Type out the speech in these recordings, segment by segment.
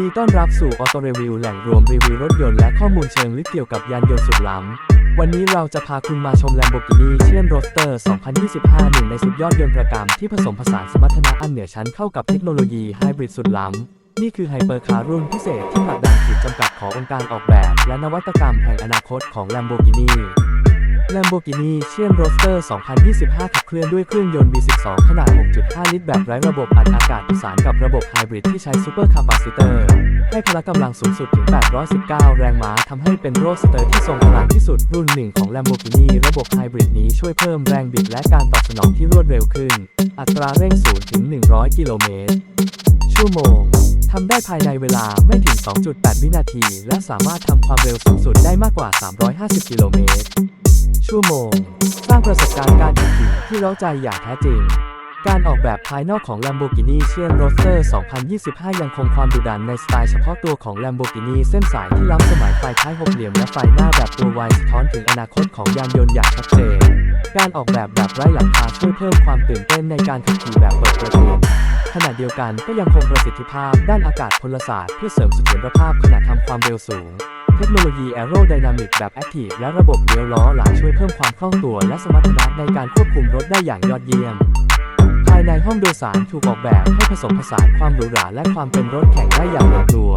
ดีต้อนรับสู่ออโตเรวิวแหล่งรวมรีวิวรถยนต์และข้อมูลเชิงลึกเกี่ยวกับยานยนต์สุดล้ำ วันนี้เราจะพาคุณมาชม Lamborghini เชียนโรสเตอร์ 2025 หนึ่งในสุดยอดยนต์ประกรรมที่ผสมผสานสมรรถนะอันเหนือชั้นเข้ากับเทคโนโลยีไฮบริดสุดล้ำ นี่คือไฮเปอร์คาร์รุ่นพิเศษที่ผลักดันขีดจำกัดขององค์การออกแบบ และนวัตกรรมแห่งอนาคตของ Lamborghini Lamborghini เชียนโรสเตอร์2025 ขับเคลื่อนด้วยเครื่องยนต์ V12 ขนาด 6.5 ลิตร แบบไร้ระบบอัดอากาศสานกับระบบไฮบริดที่ใช้ซูเปอร์คาปาซิเตอร์ ให้พละกำลังสูงสุดถึง 819 แรงม้าทำให้เป็นโรสเตอร์ที่ทรงพลังที่สุดรุ่นหนึ่งของ Lamborghini ระบบไฮบริดนี้ช่วยเพิ่มแรงบิดและการตอบสนองที่รวดเร็วขึ้น อัตราเร่ง0ถึง100 กิโลเมตรชั่วโมงำได้ภายในเวลาไม่ถึง 2.8 วินาที และสามารถทำความเร็วสูงสุดได้มากกว่า 350 กิโลเมตร ชั่วโมง สร้างประสบการณ์การขับขี่ที่เร้าใจอย่างแท้จริงการออกแบบภายนอกของ Lamborghini เชียนโรสเตอร์2025 ยังคงความดุดันในสไตล์เฉพาะตัวของ Lamborghini เส้นสายที่ล้ำสมัยไฟท้ายหกเหลี่ยมและไฟหน้าแบบตัววายสะท้อนถึงอนาคตของยานยนต์อย่างชัดเจน การออกแบบแบบไร้หลังคาช่วยเพิ่มความตื่นเต้นในการขับขี่แบบเปิดประตู ขณะเดียวกันก็ยังคงประสิทธิภาพด้านอากาศพลศาสตร์เพื่อเสริมเสถียรภาพขณะทำความเร็วสูง เทคโนโลยี Aerodynamic แบบ Active และระบบเลี้ยวล้อหลังช่วยเพิ่มความคล่องตัวและสมรรถนะในการควบคุมรถได้อย่างยอดเยี่ยม ภายในห้องโดยสารถูกออกแบบให้ผสมผสานความหรูหราและความเป็นรถแข่งได้อย่างลงตัว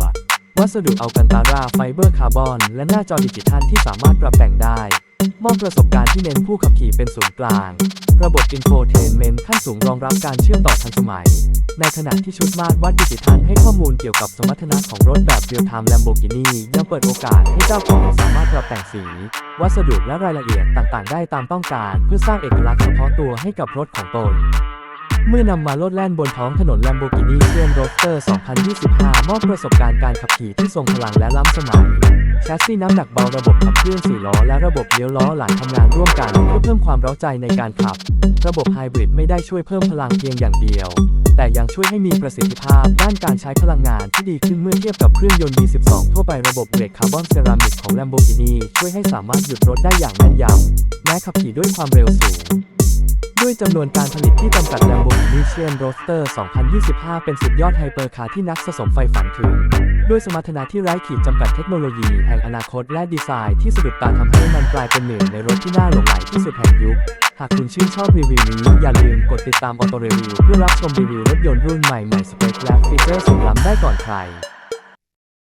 วัสดุอัลกันตาราไฟเบอร์คาร์บอน และหน้าจอดิจิทัลที่สามารถปรับแต่งได้ มอบประสบการณ์ที่เน้นผู้ขับขี่เป็นศูนย์กลาง ระบบอินโฟเทนเมนต์ขั้นสูงรองรับการเชื่อมต่อทันสมัย ในขณะที่ชุดมาตรวัดดิจิทัลให้ข้อมูลเกี่ยวกับสมรรถนะของรถแบบเรียลไทม์แลมโบกินียังเปิดโอกาสให้เจ้าของสามารถปรับแต่งสี วัสดุและรายละเอียดต่างๆ ได้ตามต้องการ เพื่อสร้างเอกลักษณ์เฉพาะตัวให้กับรถของตน เมื่อนำมาโลดแล่นบนท้องถนน Lamborghini เชียนโรสเตอร์2025 มอบประสบการณ์การขับขี่ที่ทรงพลังและล้ำสมัย แชสซีน้ำหนักเบาระบบขับเคลื่อน4ล้อ และระบบเลี้ยวล้อหลังทำงานร่วมกันเพื่อเพิ่มความเร้าใจในการขับ ระบบไฮบริดไม่ได้ช่วยเพิ่มพลังเพียงอย่างเดียว แต่ยังช่วยให้มีประสิทธิภาพด้านการใช้พลังงานที่ดีขึ้นเมื่อเทียบกับเครื่องยนต์ V12 ทั่วไประบบเบรกคาร์บอนเซรามิกของ Lamborghini ช่วยให้สามารถหยุดรถได้อย่างแม่นยำแม้ขับขี่ด้วยความเร็วสูง ด้วยจำนวนการผลิตที่จำกัด Lamborghini เชียนโรสเตอร์2025 เป็นสุดยอดไฮเปอร์คาร์ที่นักสะสมไฟฝันถึง ด้วยสมรรถนะที่ไร้ขีดจำกัดเทคโนโลยีแห่งอนาคตและดีไซน์ที่สะดุดตาทำให้มันกลายเป็นหนึ่งในรถที่น่าหลงใหลที่สุดแห่งยุค หากคุณชื่นชอบรีวิวนี้ อย่าลืมกดติดตามออโตรีวิวเพื่อรับชมรีวิวรถยนต์รุ่นใหม่ๆสเปคและฟีเจอร์สุดล้ำได้ก่อนใคร